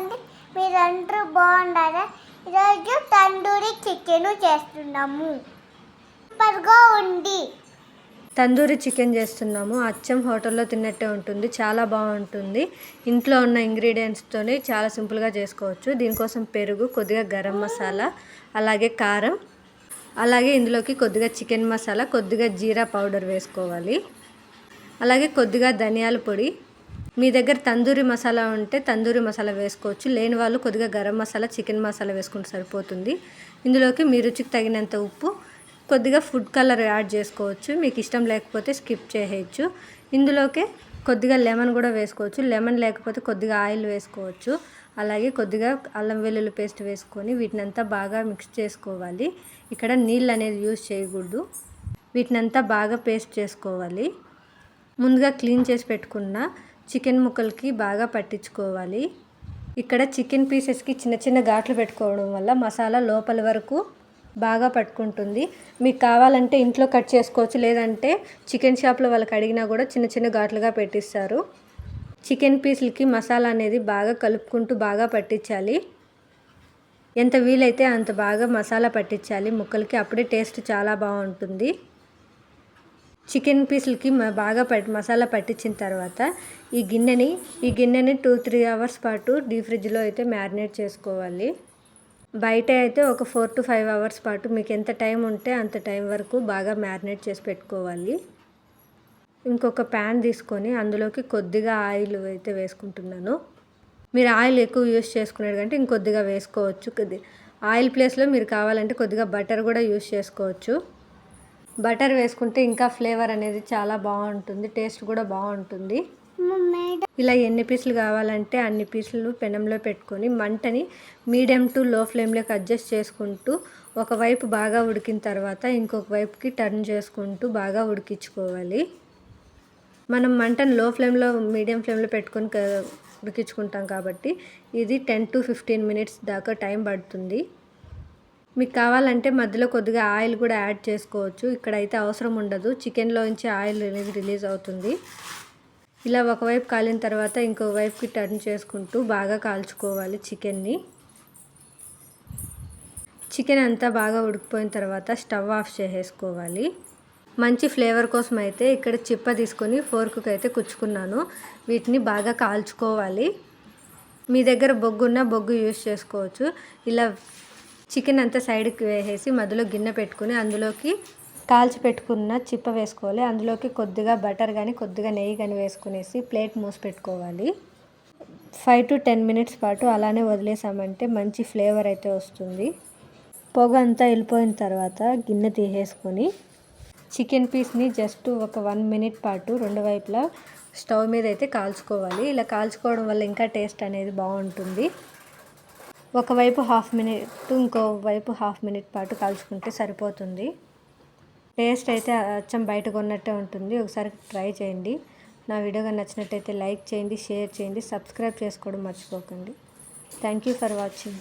బాగుంది మీరందరూ బాగుండారా ఈరోజు తందూరి చికెన్ చేస్తున్నాము. సూపర్గా ఉంది. తందూరి చికెన్ చేస్తున్నాము. అచ్చం హోటల్లో తిన్నట్టే ఉంటుంది. చాలా బాగుంటుంది. ఇంట్లో ఉన్న ఇంగ్రీడియంట్స్తోనే చాలా సింపుల్గా చేసుకోవచ్చు. దీనికోసం పెరుగు కొద్దిగా గరం మసాలా అలాగే కారం అలాగే ఇందులోకి కొద్దిగా చికెన్ మసాలా కొద్దిగా జీరా పౌడర్ వేసుకోవాలి. అలాగే కొద్దిగా ధనియాల పొడి మీ దగ్గర తందూరి మసాలా ఉంటే తందూరి మసాలా వేసుకోవచ్చు. లేని వాళ్ళు కొద్దిగా గరం మసాలా చికెన్ మసాలా వేసుకుంటే సరిపోతుంది. ఇందులోకి మీ రుచికి తగినంత ఉప్పు కొద్దిగా ఫుడ్ కలర్ యాడ్ చేసుకోవచ్చు. మీకు ఇష్టం లేకపోతే స్కిప్ చేయవచ్చు ఇందులోకి కొద్దిగా లెమన్ కూడా వేసుకోవచ్చు. లెమన్ లేకపోతే కొద్దిగా ఆయిల్ వేసుకోవచ్చు. అలాగే కొద్దిగా అల్లం వెల్లుల్లి పేస్ట్ వేసుకొని వీటినంతా బాగా మిక్స్ చేసుకోవాలి. ఇక్కడ నీళ్ళు అనేది యూజ్ చేయకూడదు. వీటినంతా బాగా పేస్ట్ చేసుకోవాలి. ముందుగా క్లీన్ చేసి పెట్టుకున్న చికెన్ ముక్కలకి బాగా పట్టించుకోవాలి. ఇక్కడ చికెన్ పీసెస్కి చిన్న చిన్న ఘాట్లు పెట్టుకోవడం వల్ల మసాలా లోపల వరకు బాగా పట్టుకుంటుంది. మీకు కావాలంటే ఇంట్లో కట్ చేసుకోవచ్చు లేదంటే చికెన్ షాప్లో వాళ్ళకి అడిగినా కూడా చిన్న చిన్న ఘాట్లుగా పెట్టిస్తారు. చికెన్ పీసులకి మసాలా అనేది బాగా కలుపుకుంటూ బాగా పట్టించాలి. ఎంత వీలైతే అంత బాగా మసాలా పట్టించాలి ముక్కలకి అప్పుడే టేస్ట్ చాలా బాగుంటుంది. చికెన్ పీసులకి బాగా పట్టి మసాలా పట్టించిన తర్వాత ఈ గిన్నెని ఈ గిన్నెని టూ త్రీ అవర్స్ పాటు డీప్ ఫ్రిడ్జ్లో అయితే మ్యారినేట్ చేసుకోవాలి. బయట అయితే ఒక ఫోర్ టు ఫైవ్ అవర్స్ పాటు మీకు ఎంత టైం ఉంటే అంత టైం వరకు బాగా మ్యారినేట్ చేసి పెట్టుకోవాలి. ఇంకొక ప్యాన్ తీసుకొని అందులోకి కొద్దిగా ఆయిల్ అయితే వేసుకుంటున్నాను. మీరు ఆయిల్ ఎక్కువ యూస్ చేసుకున్నారు కంటే ఇంకొద్దిగా వేసుకోవచ్చు. కొద్ది ఆయిల్ ప్లేస్లో మీరు కావాలంటే కొద్దిగా బటర్ కూడా యూస్ చేసుకోవచ్చు. బటర్ వేసుకుంటే ఇంకా ఫ్లేవర్ అనేది చాలా బాగుంటుంది టేస్ట్ కూడా బాగుంటుంది. ఇలా ఎన్ని పీసులు కావాలంటే అన్ని పీసులు పెనంలో పెట్టుకొని మంటని మీడియం టు లో ఫ్లేమ్లోకి అడ్జస్ట్ చేసుకుంటూ ఒకవైపు బాగా ఉడికిన తర్వాత ఇంకొక వైపుకి టర్న్ చేసుకుంటూ బాగా ఉడికించుకోవాలి. మనం మంటను లో ఫ్లేమ్లో మీడియం ఫ్లేమ్లో పెట్టుకొని ఉడికించుకుంటాం కాబట్టి ఇది టెన్ టు ఫిఫ్టీన్ మినిట్స్ దాకా టైం పడుతుంది. మీకు కావాలంటే మధ్యలో కొద్దిగా ఆయిల్ కూడా యాడ్ చేసుకోవచ్చు. ఇక్కడైతే అవసరం ఉండదు. చికెన్లోంచి ఆయిల్ అనేది రిలీజ్ అవుతుంది. ఇలా ఒకవైపు కాలిన తర్వాత ఇంకో వైపుకి టర్న్ చేసుకుంటూ బాగా కాల్చుకోవాలి చికెన్ని. చికెన్ అంతా బాగా ఉడికిపోయిన తర్వాత స్టవ్ ఆఫ్ చేసేసుకోవాలి. మంచి ఫ్లేవర్ కోసం అయితే ఇక్కడ చిప్ప తీసుకొని ఫోర్క్కి అయితే కుచ్చుకున్నాను. వీటిని బాగా కాల్చుకోవాలి. మీ దగ్గర బొగ్గు ఉన్న బొగ్గు యూస్ చేసుకోవచ్చు. ఇలా చికెన్ అంతా సైడ్కి వేసేసి మధ్యలో గిన్నె పెట్టుకుని అందులోకి కాల్చి పెట్టుకున్న చిప్ప వేసుకోవాలి. అందులోకి కొద్దిగా బటర్ కానీ కొద్దిగా నెయ్యి కానీ వేసుకునేసి ప్లేట్ మూసి పెట్టుకోవాలి ఫైవ్ టు టెన్ మినిట్స్ పాటు అలానే వదిలేసామంటే మంచి ఫ్లేవర్ అయితే వస్తుంది. పొగ అంతా వెళ్ళిపోయిన తర్వాత గిన్నె తీసేసుకొని చికెన్ పీస్ని జస్ట్ ఒక వన్ మినిట్ పాటు రెండు వైపులా స్టవ్ మీద అయితే కాల్చుకోవాలి. ఇలా కాల్చుకోవడం వల్ల ఇంకా టేస్ట్ అనేది బాగుంటుంది. ఒకవైపు హాఫ్ మినిట్ ఇంకో వైపు హాఫ్ మినిట్ పాటు కాల్చుకుంటే సరిపోతుంది. టేస్ట్ అయితే అచ్చం బయట కొన్నట్టే ఉంటుంది. ఒకసారి ట్రై చేయండి. నా వీడియో కానీ నచ్చినట్టయితే లైక్ చేయండి షేర్ చేయండి సబ్స్క్రైబ్ చేసుకోవడం మర్చిపోకండి. Thank you for watching.